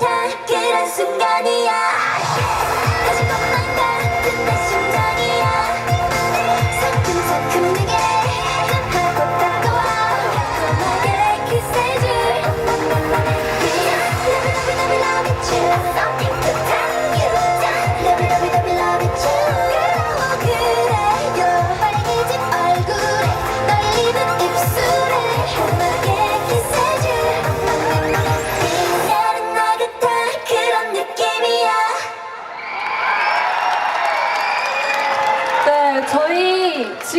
같아 그런 순간이야. 是